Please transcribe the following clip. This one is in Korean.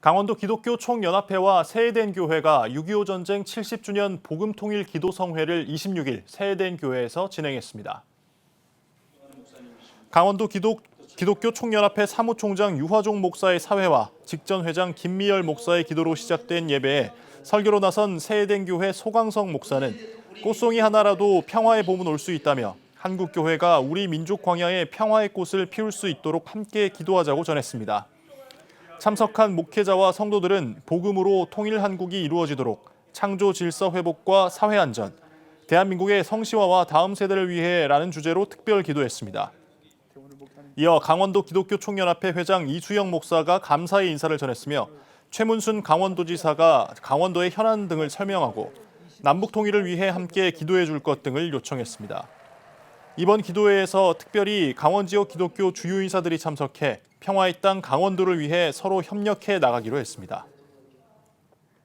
강원도 기독교 총연합회와 세해된 교회가 6.25 전쟁 70주년 복음통일 기도성회를 26일 세해된 교회에서 진행했습니다. 강원도 기독, 기독교 총연합회 사무총장 유화종 목사의 사회와 직전 회장 김미열 목사의 기도로 시작된 예배에 설교로 나선 세해된 교회 소강성 목사는 꽃송이 하나라도 평화의 봄은 올 수 있다며 한국 교회가 우리 민족 광야에 평화의 꽃을 피울 수 있도록 함께 기도하자고 전했습니다. 참석한 목회자와 성도들은 복음으로 통일 한국이 이루어지도록 창조 질서 회복과 사회 안전, 대한민국의 성시화와 다음 세대를 위해라는 주제로 특별 기도했습니다. 이어 강원도 기독교 총연합회 회장 이수영 목사가 감사의 인사를 전했으며 최문순 강원도지사가 강원도의 현안 등을 설명하고 남북 통일을 위해 함께 기도해 줄 것 등을 요청했습니다. 이번 기도회에서 특별히 강원 지역 기독교 주요 인사들이 참석해 평화의 땅 강원도를 위해 서로 협력해 나가기로 했습니다.